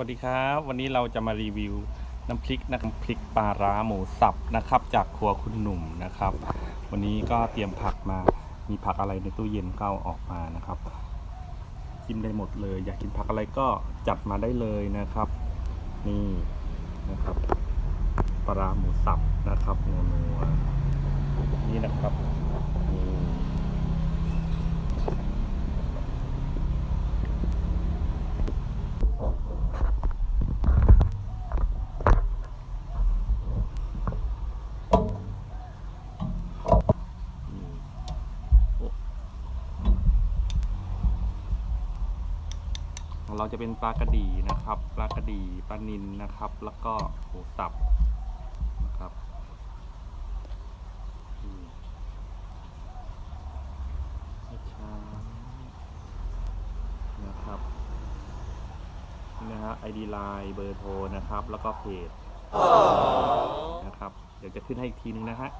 วัสดีครับ วันนี้เราจะมารีวิวน้ำพริกนะครับพริกปลาร้าหมูสับนะครับ จากครัวคุณหนุ่มนะครับ วันนี้ก็เตรียมผักมามีผักอะไรในตู้เย็นก็ออกมานะครับกินได้หมดเลย อยากกินผักอะไรก็จัดมาได้เลยนะครับ นี่นะครับปลาร้าหมูสับนะครับนัวนี่นะครับนี่ ของเราจะเป็นปลากระดีนะครับปลากระดีปลานิลนะครับ แล้วก็หมูสับนะครับช้านะครับนี่นะฮะไอดีไลน์เบอร์โทรนะครับ แล้วก็เพจนะครับ เดี๋ยวจะขึ้นให้อีกทีนึงนะฮะ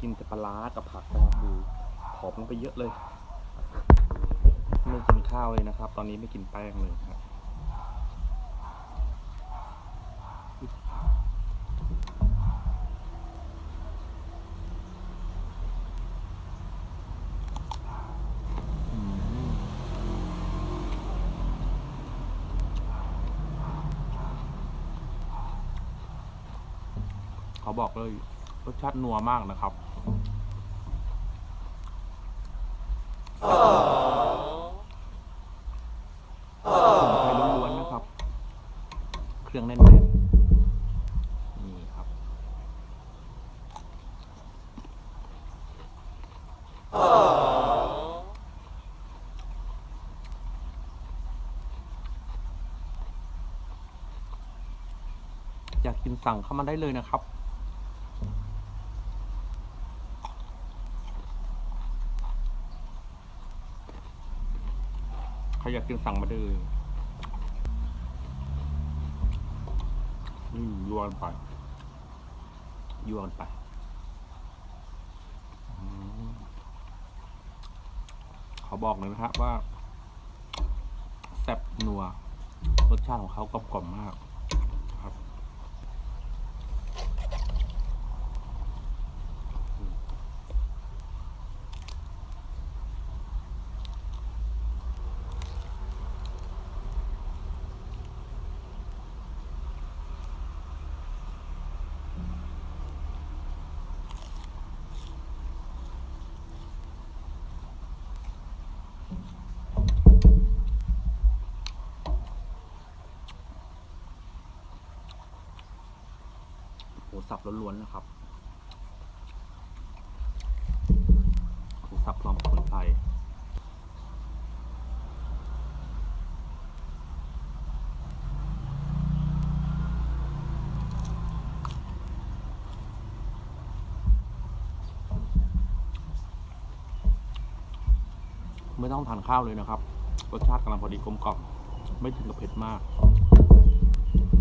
กินแต่ปลาร้ากับผักนะครับดู ผอมลงไปเยอะเลย ไม่กินข้าวเลยนะครับ ตอนนี้ไม่กินแป้งเลยครับอืมเขาบอกเลยรสชาตินัวมากนะครับ สมุนไพรล้วนๆนะครับ เครื่องแน่นๆนี่ครับอยากกินสั่งเข้ามาได้เลยนะครับใครอยากกินสั่งมาได้เลย อืมยวนไปยวนไปเขาบอกเลยนะครับว่าแซ่บนัวรสชาติของเขากลมกล่อมมาก มูสับล้วนๆนะครับหมูสับพร้อมกับคนไทยไม่ต้องทานข้าวเลยนะครับ รสชาติกำลังพอดีกลมกล่อม ไม่ถึงกับเผ็ดมาก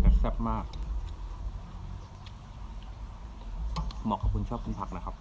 แต่แซ่บมาก เหมาะกับคนชอบกินผักนะครับ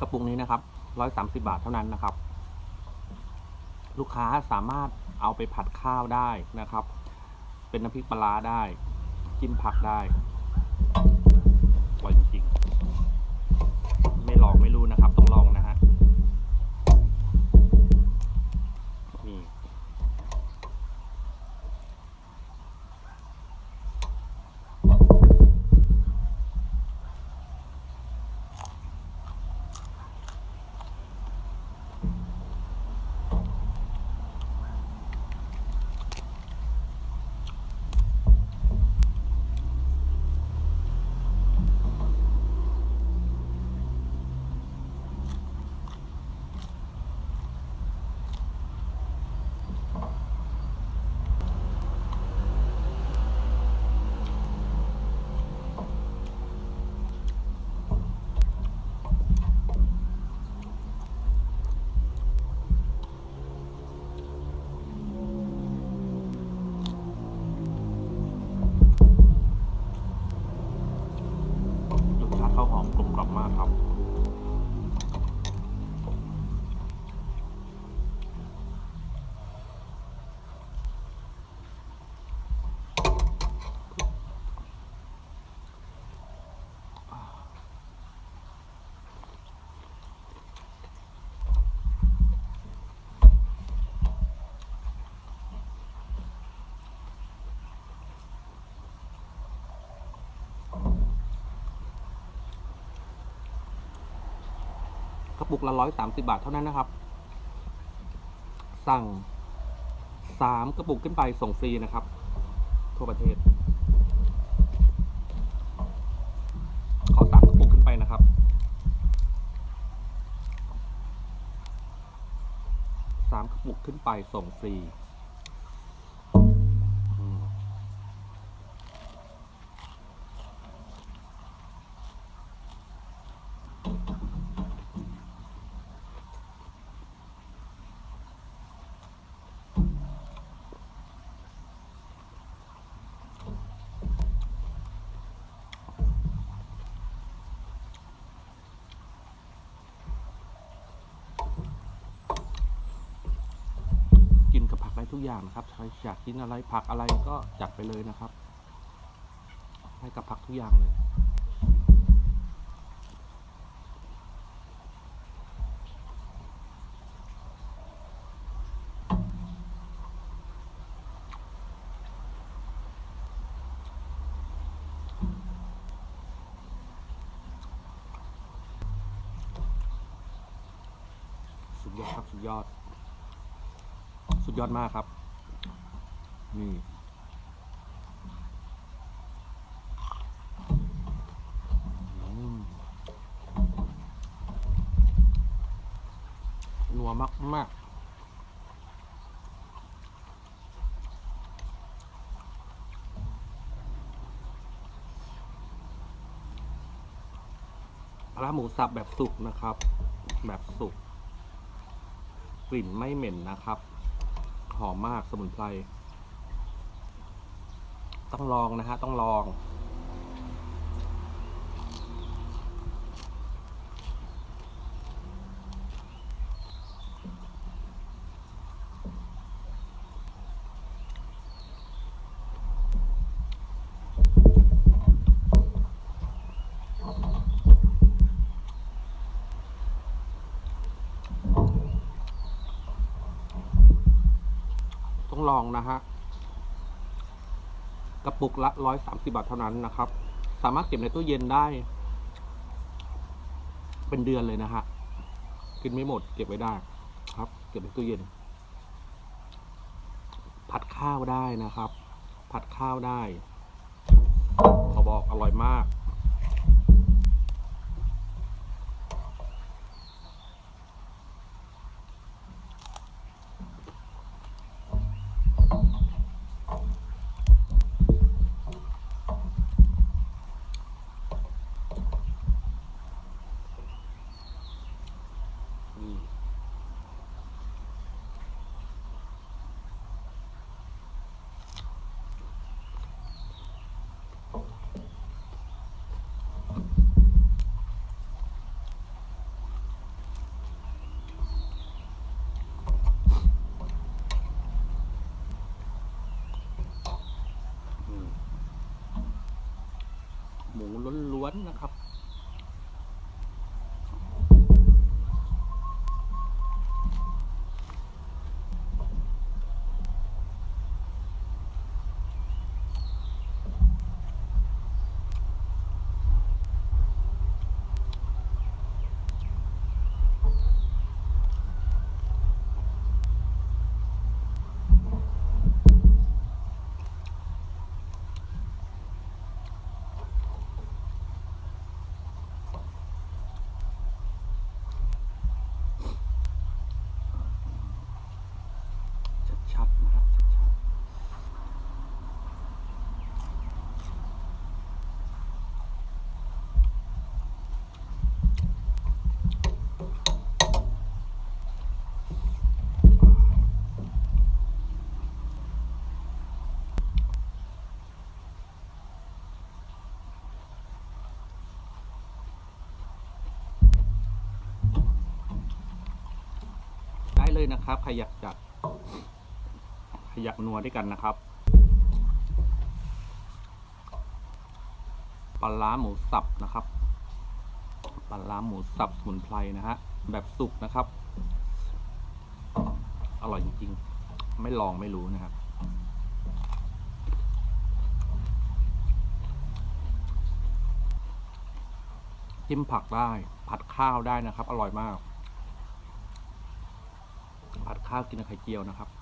กระปุกนี้นะครับร้อยสามสิบาทเท่านั้นนะครับ ลูกค้าสามารถเอาไปผัดข้าวได้นะครับ เป็นน้ำพริกปลาได้ จิ้มผักได้อร่อยจริงๆ ไม่ลองไม่รู้นะครับ ปุกละร้อยสามสิบาทเท่านั้นนะครับ สั่งสามกระปุกขึ้นไปส่งฟรีนะครับ ทั่วประเทศ ขอสามกระปุกขึ้นไปนะครับ สามกระปุกขึ้นไปส่งฟรีอืม กินกับผักได้ ทุกอย่างนะครับใครอยากกินอะไรผักอะไรก็จัดไปเลยนะครับ ให้กับผักทุกอย่างเลยสุดยอดครับสุดยอด สุดยอดมากครับ นี่มนัวมากมากปลาหมูสับแบบสุกนะครับ แบบสุก กลิ่นไม่เหม็นนะครับ หอมมากสมุนไพร ต้องลองนะฮะ ต้องลอง ลองนะฮะ กระปุกละร้อยสามสิบาทเท่านั้นนะครับ สามารถเก็บในตู้เย็นได้ เป็นเดือนเลยนะฮะ กินไม่หมดเก็บไว้ได้ ครับ เก็บในตู้เย็น ผัดข้าวได้นะครับ ผัดข้าวได้ ขอบอกอร่อยมาก มูล้วนๆนะครับ เลยนะครับ ใครอยากจัดใครอยากนัวด้วยกันนะครับปลาร้าหมูสับนะครับปลาร้าหมูสับสมุนไพรนะฮะแบบสุกนะครับ อร่อยจริงๆ ไม่ลองไม่รู้นะครับจิ้มผักได้ผัดข้าวได้นะครับ อร่อยมาก ข้าวกินกับไข่เจียวนะครับ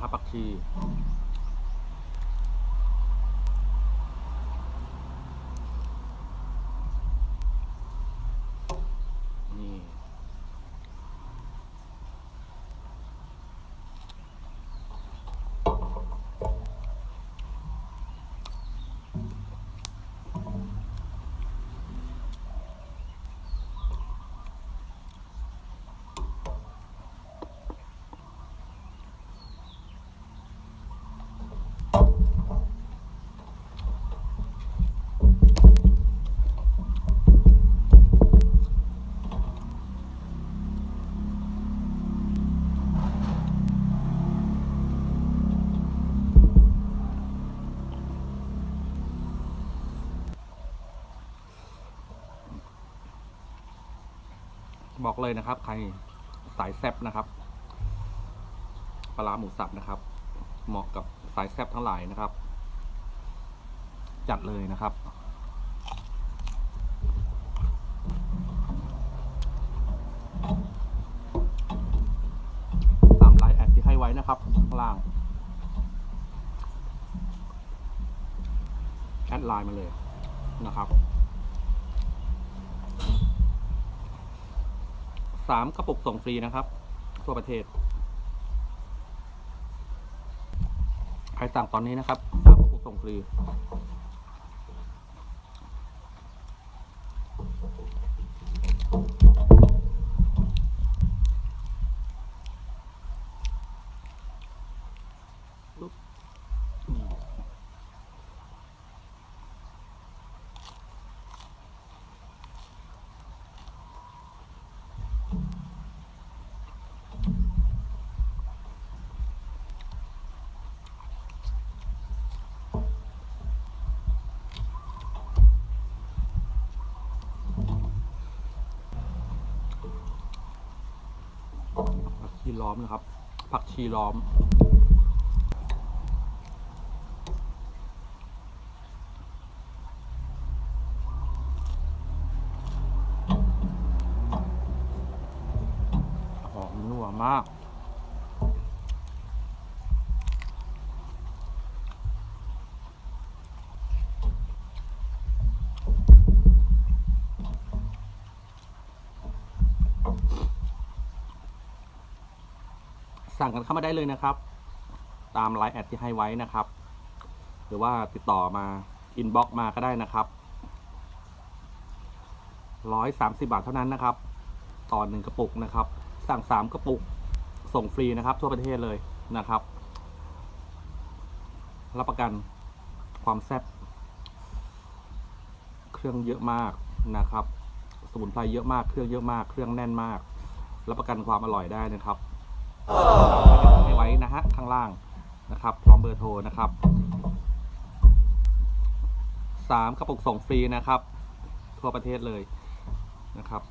นะครับผักชี นี่ บอกเลยนะครับ ใครสายแซบนะครับปลาหมูสับนะครับ เหมาะกับสายแซบทั้งหลายนะครับ จัดเลยนะครับตามไลน์แอดที่ให้ไว้นะครับข้างล่างแอดไลน์มาเลยนะครับ สามกระปุกส่งฟรีนะครับ ทั่วประเทศ ใครสั่งตอนนี้นะครับสามกระปุกส่งฟรี ชีล้อมนะครับ ผักชีล้อม หอมนัวมาก สั่งกันเข้ามาได้เลยนะครับ ตามไลน์แอดที่ให้ไว้นะครับ หรือว่าติดต่อมาอินบ็อกมาก็ได้นะครับร้อยสามสิบาทเท่านั้นนะครับ ต่อหนึ่งกระปุกนะครับ สั่งสามกระปุกส่งฟรีนะครับ ทั่วประเทศเลยนะครับ รับประกันความแซ่บเครื่องเยอะมากนะครับ สมุนไพรเยอะมาก เครื่องเยอะมาก เครื่องแน่นมาก รับประกันความอร่อยได้นะครับ นะฮะข้างล่างนะครับ พร้อมเบอร์โทรนะครับสามกระปุกส่งฟรีนะครับ ทั่วประเทศเลยนะครับ